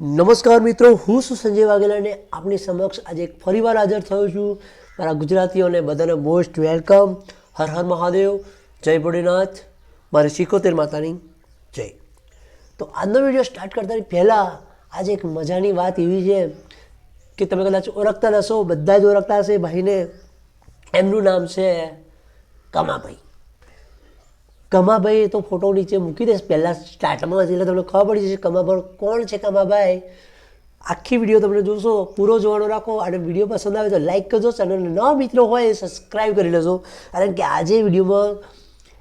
નમસ્કાર મિત્રો, હું છું સંજય વાઘેલાને આપની સમક્ષ આજે ફરીવાર હાજર થયો છું. મારા ગુજરાતીઓને બધાને મોસ્ટ વેલકમ. હર હર મહાદેવ. જય ભોળીનાથ. મારી સિકોતેર માતાની જય. તો આજનો વીડિયો સ્ટાર્ટ કરતા પહેલાં આજે એક મજાની વાત એવી છે કે તમે કદાચ ઓળખતા હશો, બધા જ ઓળખતા હશે ભાઈને. એમનું નામ છે કમાભાઈ. કમાભાઈ તો ફોટો નીચે મૂકી દઈશ પહેલાં સ્ટાર્ટમાં એટલે તમને ખબર પડી જશે કમાભાઈ કોણ છે કમાભાઈ. આખી વીડિયો તમને જોશો, પૂરો જોવાનો રાખો. અને વીડિયો પસંદ આવે તો લાઇક કરજો. ચેનલ ન મિત્રો હોય એ સબસ્ક્રાઈબ કરી લેજો. કારણ કે આજે વિડીયોમાં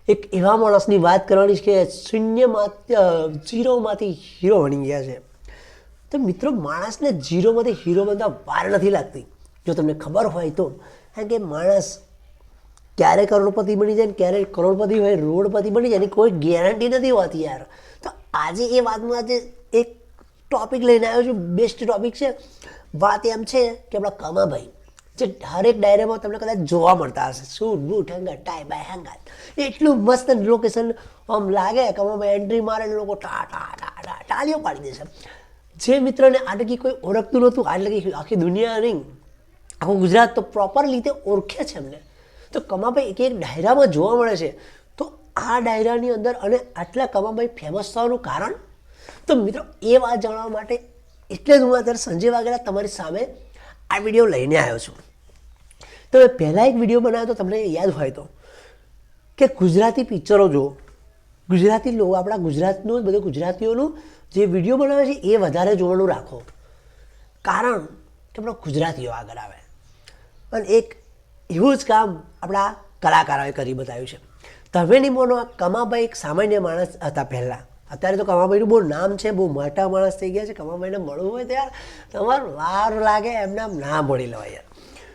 એક એવા માણસની વાત કરવાની છે કે શૂન્યમાં ઝીરોમાંથી હીરો બની ગયા છે. તો મિત્રો, માણસને ઝીરોમાંથી હીરો બનતા વાર નથી લાગતી. જો તમને ખબર હોય તો. કારણ કે માણસ ક્યારે કરોડપતિ બની જાય ને ક્યારે કરોડપતિ હોય, રોડપતિ બની જાય, એની કોઈ ગેરંટી નથી હોતી યાર. તો આજે એ વાતમાં આજે એક ટોપિક લઈને આવ્યો છું બેસ્ટ ટોપિક છે. વાત એમ છે કે આપણા કમાભાઈ, જે હરેક ડાયરામાં તમને કદાચ જોવા મળતા હશે. શું બૂટ હંગાત, ટાઈ બાય હંગાત. એટલું મસ્ત લોકેશન આમ લાગે, કમાભાઈ એન્ટ્રી મારે લોકો ટા ટા ટા ટા ટાળીઓ પાડી દેશે જે મિત્રને આટકી કોઈ ઓળખતું નહોતું, આટલે આખી દુનિયા નહીં, આખું ગુજરાત તો પ્રોપર રીતે ઓળખે છે એમને. તો કમાભાઈ એક એક ડાયરામાં જોવા મળે છે. તો આ ડાયરાની અંદર અને આટલા કમાભાઈ ફેમસ થવાનું કારણ? તો મિત્રો, એ વાત જાણવા માટે એટલે જ હું અત્યારે સંજય વાઘેલા તમારી સામે આ વીડિયો લઈને આવ્યો છું. તો મેં પહેલાં એક વીડિયો બનાવ્યો તો તમને યાદ હોય તો. કે ગુજરાતી પિક્ચરો જુઓ. ગુજરાતી લોકો આપણા ગુજરાતનું બધું ગુજરાતીઓનું જે વીડિયો બનાવે છે, એ વધારે જોવાનું રાખો. કારણ કે આપણા ગુજરાતીઓ આગળ આવે. અને એક એવું જ કામ આપણા કલાકારોએ કરી બતાવ્યું છે. તમે નહીં માનો કમાભાઈ એક સામાન્ય માણસ હતા પહેલાં. અત્યારે તો કમાભાઈનું બહુ નામ છે, બહુ મોટા માણસ થઈ ગયા છે. કમાભાઈને મળવું હોય તો યાર તમારે વાર લાગે, એમના ના મળી લેવાય યાર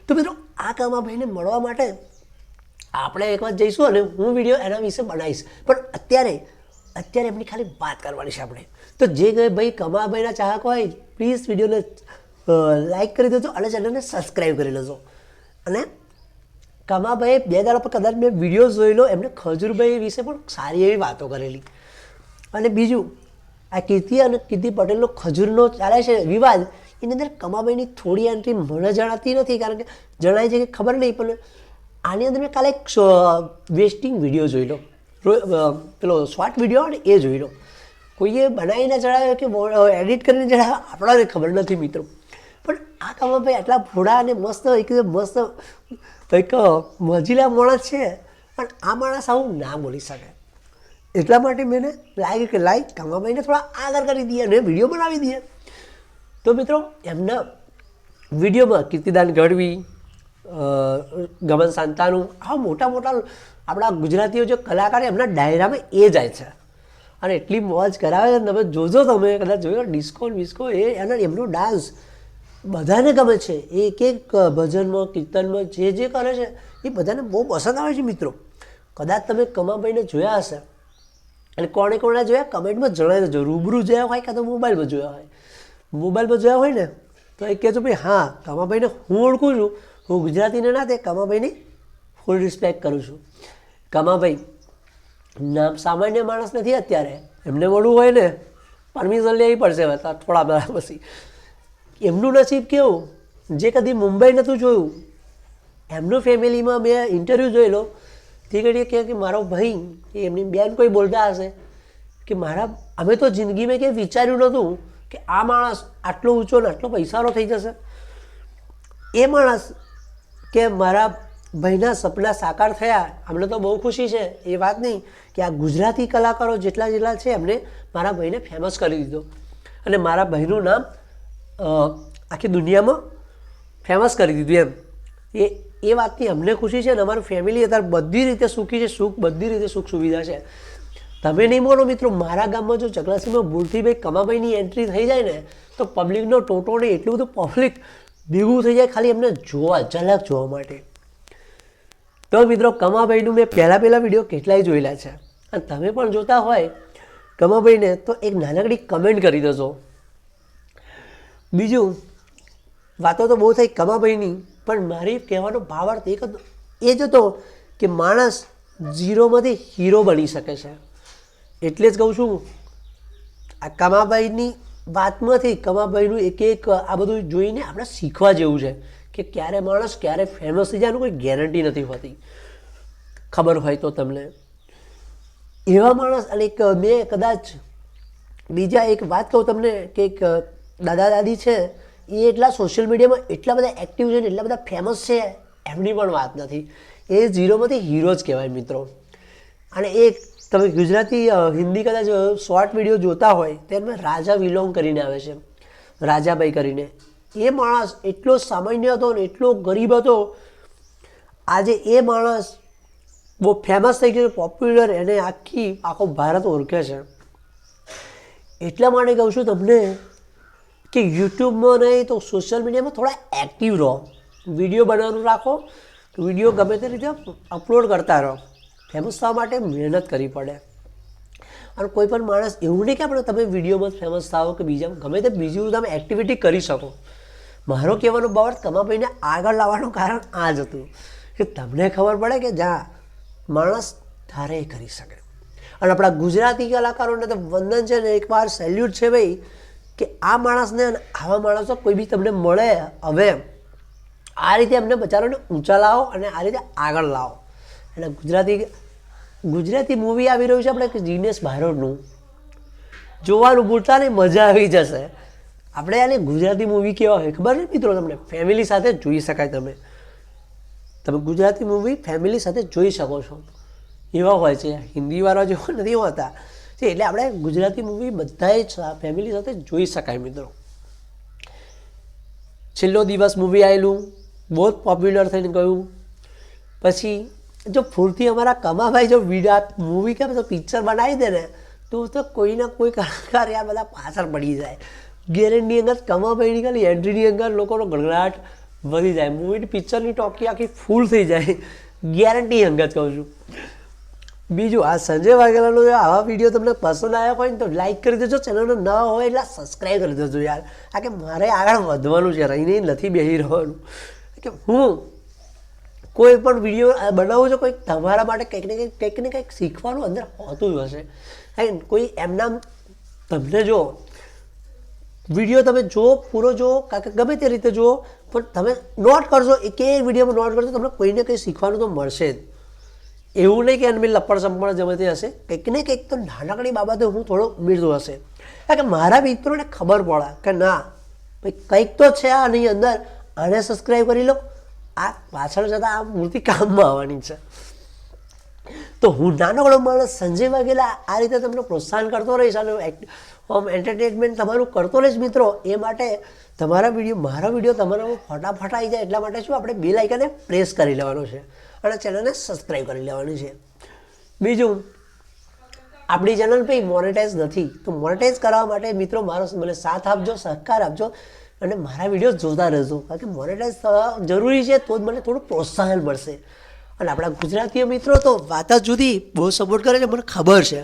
તો મિત્રો, આ કમાભાઈને મળવા માટે આપણે એક વાત જઈશું અને હું વીડિયો એના વિશે બનાવીશ. પણ અત્યારે અત્યારે એમની ખાલી વાત કરવાની છે આપણે. તો જે કંઈ ભાઈ કમાભાઈના ચાહક હોય પ્લીઝ વિડીયોને લાઇક કરી દેજો અને ચેનલને સબસ્ક્રાઈબ કરી લેજો. અને કમાભાઈ બે દાડા પર કદાચ મેં વીડિયો જોયેલો લો એમને ખજૂરભાઈ વિશે પણ સારી એવી વાતો કરેલી. અને બીજું, આ કીર્તિ અને કીર્તિ પટેલનો ખજૂરનો ચાલે છે વિવાદ, એની અંદર કમાભાઈની થોડી એન્ટ્રી મને જણાતી નથી, કારણ કે જણાય છે કે ખબર નહીં, પણ આની અંદર મેં કાલે એક વેસ્ટિંગ વીડિયો જોઈ લો પેલો શોર્ટ વીડિયો અને એ જોઈ લો કોઈએ બનાવીને જણાવ્યો કે, એડિટ કરીને જણાવ્યો? આપણાને ખબર નથી મિત્રો. આ કમાભાઈ આટલા ભોળા અને મસ્ત એકદમ મસ્ત એક મજીલા માણસ છે. પણ આ માણસ આવું ના બોલી શકે. એટલા માટે મેં લાગ્યું કે લાઈક કમાભાઈને થોડા આગળ કરી દઈએ અને વીડિયો બનાવી દઈએ. તો મિત્રો, એમના વિડીયોમાં કીર્તિદાન ગઢવી ગમન શાંતાનું આ મોટા મોટા આપણા ગુજરાતીઓ જે કલાકાર એમના ડાયરામાં એ જાય છે. અને એટલી મોજ કરાવે તમે જોજો તમે, કદાચ જોયો, ડિસ્કો વિસ્કો એ અને એમનો ડાન્સ બધાને ગમે છે. એક એક ભજનમાં, કીર્તનમાં જે જે કરે છે, એ બધાને બહુ પસંદ આવે છે મિત્રો. કદાચ તમે કમાભાઈને જોયા હશે. અને કોણે કોણે જોયા? કમેન્ટમાં જણાવી દેજો. રૂબરૂ જોયા હોય કાં તો મોબાઈલમાં જોયા હોય? મોબાઈલમાં જોયા હોય ને, તો એ કહેજો ભાઈ, હા, કમાભાઈને હું ઓળખું છું. હું ગુજરાતીને ના તે કમાભાઈની ફૂલ રિસ્પેક્ટ કરું છું. કમાભાઈ, નામ સામાન્ય માણસ નથી અત્યારે. એમને મળવું હોય ને પરમિશન લેવી પડશે થોડા બધા પછી. એમનું નસીબ કેવું? જે કદી મુંબઈ નહોતું જોયું. એમનું ફેમિલીમાં મેં ઇન્ટરવ્યૂ જોયેલો. તે ઘડીએ કહે કે મારો ભાઈ એ એમની બેન કોઈ બોલતા હશે, કે મારા, અમે તો જિંદગીમાં કંઈ વિચાર્યું નહોતું કે આ માણસ આટલો ઊંચો ને આટલો પૈસાનો થઈ જશે. એ માણસ કે મારા ભાઈના સપના સાકાર થયા, અમને તો બહુ ખુશી છે, એ વાત નહીં, કે આ ગુજરાતી કલાકારો જેટલા જેટલા છે, એમને મારા ભાઈને ફેમસ કરી દીધો. અને મારા ભાઈનું નામ આખી દુનિયામાં ફેમસ કરી દીધું એમ. એ એ વાતની અમને ખુશી છે અને અમારું ફેમિલી અત્યારે બધી રીતે સુખી છે, સુખ, બધી રીતે સુખ સુવિધા છે. તમે નહીં માનો મિત્રો, મારા ગામમાં જો ચકલાસીમાં ભૂલથી ભાઈ કમાભાઈની એન્ટ્રી થઈ જાય ને, તો પબ્લિકનો ટોટો ને એટલું બધું પબ્લિક ભેગું થઈ જાય, ખાલી એમને જોવા, ઝલક જોવા માટે. તો મિત્રો, કમાભાઈનું મેં પહેલાં પહેલાં વીડિયો કેટલાય જોયેલા છે. અને તમે પણ જોતા હોય કમાભાઈને, તો એક નાનકડી કમેન્ટ કરી દેજો. બીજું, વાતો તો બહુ થઈ કમાભાઈની પણ મારી કહેવાનો ભાવાર્થ એક હતો એ જ હતો કે માણસ ઝીરોમાંથી હીરો બની શકે છે. એટલે જ કહું છું, આ કમાભાઈની વાતમાંથી કમાભાઈનું એક એક આ બધું જોઈને આપણે શીખવા જેવું છે કે ક્યારે માણસ ક્યારે ફેમસ થઈ જાય કોઈ ગેરંટી નથી હોતી. ખબર હોય તો તમને. એવા માણસ અને એક મેં કદાચ બીજા એક વાત કહું તમને કે એક દાદા દાદી છે, એ એટલા સોશિયલ મીડિયામાં એટલા બધા એક્ટિવ છે ને એટલા બધા ફેમસ છે, એમની પણ વાત નથી. એ ઝીરોમાંથી હીરો જ કહેવાય મિત્રો. અને એક તમે ગુજરાતી હિન્દી કદાચ શોર્ટ વીડિયો જોતા હોય તેમાં રાજા વિલોંગ કરીને આવે છે. રાજાભાઈ કરીને. એ માણસ એટલો સામાન્ય હતો ને એટલો ગરીબ હતો. આજે એ માણસ બહુ ફેમસ થઈ ગયો પોપ્યુલર એને આખી, આખો ભારત ઓળખે છે. એટલા માટે કહું છું તમને કે યુટ્યુબમાં નહીં તો સોશિયલ મીડિયામાં થોડા એક્ટિવ રહો. વીડિયો બનાવવાનું રાખો વીડિયો ગમે તે રીતે અપલોડ કરતા રહો. ફેમસ થવા માટે મહેનત કરવી પડે. અને કોઈ પણ માણસ, એવું નહીં કે આપણે તમે વિડીયોમાં ફેમસ થાઓ કે બીજા, ગમે તે બીજું તમે એક્ટિવિટી કરી શકો. મારો કહેવાનો બાબત કમાભાઈને આગળ લાવવાનું કારણ આ જ હતું કે તમને ખબર પડે કે જ્યાં માણસ ધારે કરી શકે. અને આપણા ગુજરાતી કલાકારોને તો વંદન છે ને એકવાર સેલ્યુટ છે ભાઈ. કે આ માણસને આવા માણસો કોઈ બી તમને મળે, હવે આ રીતે એમને બચારોને ઊંચા લાવો અને આ રીતે આગળ લાવો. એટલે ગુજરાતી ગુજરાતી મૂવી આવી રહ્યું છે આપણે જીનેશ બારોટનું જોવાનું ભૂલતા નહીં, મજા આવી જશે. આપણે આને ગુજરાતી મૂવી કેવા હોય, ખબર છે મિત્રો તમને? ફેમિલી સાથે જોઈ શકાય તમે. તમે ગુજરાતી મૂવી ફેમિલી સાથે જોઈ શકો છો. એવા હોય છે. હિન્દીવાળા જેવા નથી હોતા. છે. એટલે આપણે ગુજરાતી મૂવી બધાએ ફેમિલી સાથે જોઈ શકાય મિત્રો. છેલ્લો દિવસ મૂવી આવેલું બહુ જ પોપ્યુલર થઈને ગયું. પછી જો ફૂરથી અમારા કમાભાઈ જો વિડા મૂવી કે તો પિક્ચર બનાવી દે ને, તો તો કોઈના કોઈ કલાકાર યાર બધા પાછળ પડી જાય. ગેરંટી અંદર કમાભાઈ નીકળી એન્ટ્રીની અંદર લોકોનો ગણગડાટ વધી જાય. મૂવીની પિક્ચરની ટોકી આખી ફૂલ થઈ જાય. ગેરંટી અંગત કહું છું. બીજું, આ સંજય વાઘેલાનો આવા વીડિયો તમને પસંદ આવ્યા હોય ને તો લાઈક કરી દેજો. ચેનલનો ન હોય એટલે સબસ્ક્રાઈબ કરી દેજો યાર. આ કે મારે આગળ વધવાનું છે, રહીને નથી બેસી રહેવાનું. કે હું કોઈ પણ વીડિયો બનાવું છું કંઈક તમારા માટે કંઈક ને કંઈક કંઈક ને કંઈક શીખવાનું અંદર હોતું જ હશે. કોઈ એમના તમને જો વીડિયો તમે જુઓ પૂરો જુઓ કાંકે ગમે તે રીતે જુઓ પણ તમે નોટ કરજો, એક એક વિડીયોમાં નોટ કરજો, તમને કોઈને કંઈ શીખવાનું તો મળશે જ. એવું નહીં કે એમને લપડ સંપડ જમે તે હશે. કંઈક ને કંઈક તો નાનકડી બાબતે હું થોડો ઉમેરતો હશે. કારણ કે મારા મિત્રોને ખબર પડે કે ના, ભાઈ કંઈક તો છે આની અંદર, આને સબસ્ક્રાઈબ કરી લો. આ પાછળ જતાં આ મૂર્તિ કામમાં આવવાની છે. તો હું નાનકડો માણસ સંજય વાઘેલા આ રીતે તમને પ્રોત્સાહન કરતો રહીશ અને હોમ એન્ટરટેનમેન્ટ તમારું કરતો રહીશ મિત્રો. એ માટે તમારા વીડિયો, મારા વીડિયો તમારા ફટાફટ આવી જાય એટલા માટે શું આપણે બે લાઇકને પ્રેસ કરી લેવાનું છે. અને ચેનલને સબસ્ક્રાઈબ કરી લેવાની છે. બીજું, આપણી ચેનલ ભાઈ મોનેટાઈઝ નથી. તો મોનેટાઈઝ કરાવવા માટે મિત્રો મારો મને સાથ આપજો, સહકાર આપજો અને મારા વીડિયો જોતા રહેજો. કારણ કે મોનેટાઈઝ થવા જરૂરી છે તો જ મને થોડું પ્રોત્સાહન મળશે. અને આપણા ગુજરાતીઓ મિત્રો તો વાત જ જુદી, બહુ સપોર્ટ કરે છે મને ખબર છે.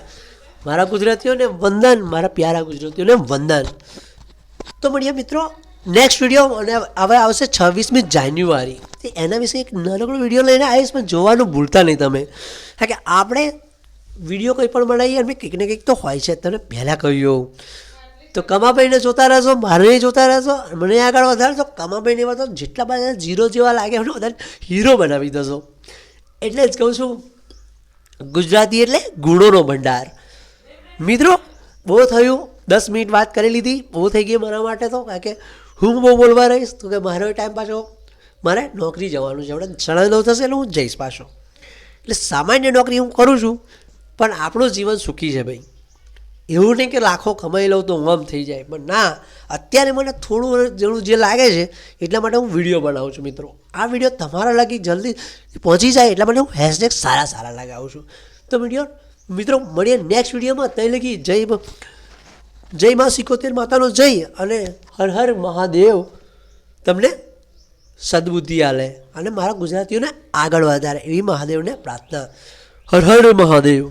મારા ગુજરાતીઓને વંદન, મારા પ્યારા ગુજરાતીઓને વંદન. તો મળીએ મિત્રો. નેક્સ્ટ વીડિયો અને હવે આવશે છવ્વીસમી જાન્યુઆરી. એના વિશે એક નાનકડો વીડિયો લઈને આવીશ, પણ જોવાનું ભૂલતા નહીં તમે. કારણ કે આપણે વીડિયો કંઈ પણ બનાવીએ અને કંઈક ને કંઈક તો હોય છે, તમે પહેલાં કહ્યું તો કમાભાઈને જોતા રહેશો, મારે જોતા રહેશો, મને આગળ વધારશો કમાભાઈને એવા તો જેટલા બધા ઝીરો જેવા લાગે, એમને બધા હીરો બનાવી દેશો. એટલે જ કહું છું, ગુજરાતી એટલે ગુણોનો ભંડાર. મિત્રો, બહુ થયું, દસ મિનિટ વાત કરી લીધી, બહુ થઈ ગઈ મારા માટે તો, કારણ કે હું બહુ બોલવા રહીશ? તો કે મારો ટાઈમ પાછો. મારે નોકરી જવાનું છે. આપણે સાડા નવ થશે એટલે હું જઈશ પાછો. એટલે સામાન્ય નોકરી હું કરું છું, પણ આપણું જીવન સુખી છે ભાઈ. એવું નહીં કે લાખો કમાઈ લઉં તો હું થઈ જાય. પણ ના, અત્યારે મને થોડું જેવું જે લાગે છે, એટલા માટે હું વીડિયો બનાવું છું મિત્રો. આ વીડિયો તમારા લગી જલ્દી પહોંચી જાય એટલા માટે હું હેશટેગ સારા સારા લગાવું છું. તો વીડિયો મિત્રો, મળીએ નેક્સ્ટ વિડીયોમાં ત્યાં લગી જય જય માં સિકોતેર માતાનો જય અને હર હર મહાદેવ તમને સદબુદ્ધિ આલે અને મારા ગુજરાતીઓને આગળ વધારે એવી મહાદેવને પ્રાર્થના. હર હર મહાદેવ.